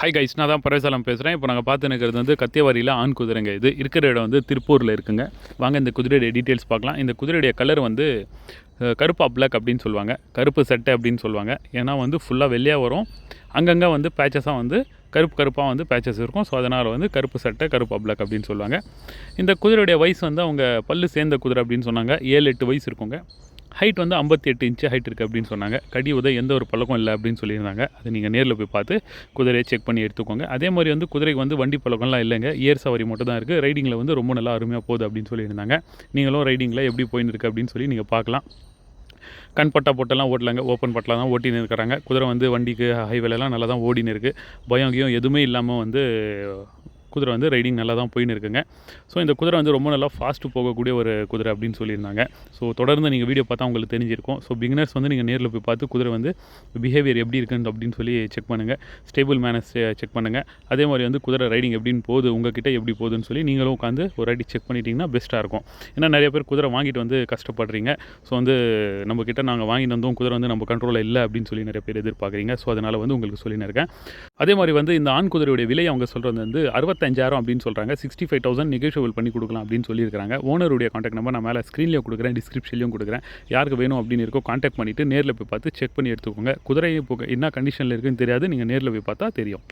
Hi guys நான் தான் பரவேசாலம் பேசுகிறேன் இப்போ நாங்கள் பார்த்து நிற்கிறது வந்து கத்தியவாரியில் ஆண் குதிரைங்க. இது இருக்கிற இடம் வந்து திருப்பூரில் இருக்குங்க. வாங்க இந்த குதிரையுடைய டீட்டெயில்ஸ் பார்க்கலாம். இந்த குதிரையுடைய கலர் வந்து கருப்பா கருப்பு அப்ளக் அப்படின்னு சொல்லுவாங்க. கருப்பு சட்டை அப்படின்னு சொல்லுவாங்க. ஏன்னா வந்து ஃபுல்லாக வெள்ளையாக வரும். அங்கங்கே வந்து பேச்சஸாக வந்து கருப்பு கருப்பாக வந்து பேச்சஸ் இருக்கும். ஸோ அதனால் வந்து கருப்பு சட்டை கருப்பு அப்ளக் அப்படின்னு சொல்லுவாங்க. இந்த குதிரையுடைய வயசு வந்து அவங்க பல்லு சேர்ந்த குதிரை அப்படின்னு சொன்னாங்க. ஏழு எட்டு வயசு இருக்குங்க. ஹைட் வந்து ஐம்பத்தி எட்டு இன்ச்சு ஹைட் இருக்குது அப்படின்னு சொன்னாங்க. கடி உதை எந்த ஒரு பழக்கம் இல்லை அப்படின்னு சொல்லியிருந்தாங்க. அதை நீங்கள் நேரில் போய் பார்த்து குதிரையை செக் பண்ணி எடுத்துக்கோங்க. அதே மாதிரி வந்து குதிரைக்கு வந்து வண்டி பழக்கம்லாம் இல்லைங்க. ஏர் சவாரி மட்டும் தான் இருக்குது ரைடிங்கில் வந்து ரொம்ப நல்லா அருமையாக போகுது அப்படின்னு சொல்லியிருந்தாங்க. நீங்களும் ரைடிங்கில் எப்படி போயின்னு இருக்கு அப்படின்னு சொல்லி நீங்கள் பார்க்கலாம். கண் பட்டா போட்டெல்லாம் ஓட்டலாங்க. ஓப்பன் பட்டெலாம் தான் ஓட்டின்னு இருக்கிறாங்க. குதிரை வந்து வண்டிக்கு ஹைவேலலாம் நல்லா தான் ஓடின்னு இருக்குது பயம் கியம் எதுவுமே இல்லாமல் வந்து குதிரை வந்து ரைடிங் நல்லா தான் போயின்னு இருக்குங்க. ஸோ இந்த குதிரை வந்து ரொம்ப நல்லா ஃபாஸ்ட்டு போகக்கூடிய ஒரு குதிரை அப்படின்னு சொல்லியிருந்தாங்க. ஸோ தொடர்ந்து நீங்கள் வீடியோ பார்த்தா உங்களுக்கு தெரிஞ்சிருக்கும். ஸோ பிகினர்ஸ் வந்து நீங்கள் நேரில் போய் பார்த்து குதிரை வந்து பிஹேவியர் எப்படி இருக்குன்னு அப்படின்னு சொல்லி செக் பண்ணுங்கள் ஸ்டேபிள் மேனஸ் செக் பண்ணுங்கள் அதே மாதிரி வந்து குதிரை ரைடிங் எப்படின்னு போகுது உங்ககிட்ட எப்படி போகுதுன்னு சொல்லி நீங்களும் உட்காந்து ஒரு அடி செக் பண்ணிட்டீங்கன்னா பெஸ்ட்டாக இருக்கும். ஏன்னா நிறைய பேர் குதிரை வாங்கிட்டு வந்து கஷ்டப்படுறீங்க. ஸோ வந்து நம்மக்கிட்ட நாங்கள் வாங்கிட்டு வந்தோம் குதிரை வந்து நம்ம கண்ட்ரோலில் இல்லை அப்படின்னு சொல்லி நிறைய பேர் எதிர்பார்க்குறீங்க. ஸோ அதனால் வந்து உங்களுக்கு சொல்லின்னு இருக்கேன். அதே மாதிரி வந்து இந்த ஆண் குதிரையுடைய விலை அவங்க சொல்கிறது வந்து அறுபத்தஞ்சாயிரம் அப்படின்னு சொல்கிறாங்க சிக்ஸ்டி ஃபைவ் தௌசண்ட் நெகோஷியபிள் பண்ணி கொடுக்கலாம் அப்படின்னு சொல்லியிருக்காங்க ஓனருடைய காண்டாக்ட் நம்பர் நான் மேலே ஸ்க்ரீன்லேயும் கொடுக்குறேன் டிஸ்கிரிப்ஷன்லையும் கொடுக்குறேன். யாருக்கு வேணும் அப்படின்னு இருக்கோ காண்டாக்ட் பண்ணிவிட்டு நேரில் போய் பார்த்து செக் பண்ணி எடுத்துக்கோங்க. குதிரை இப்போ என்ன கண்டிஷனில் இருக்குன்னு தெரியாது. நீங்கள் நேரில் போய் பார்த்தா தெரியும்.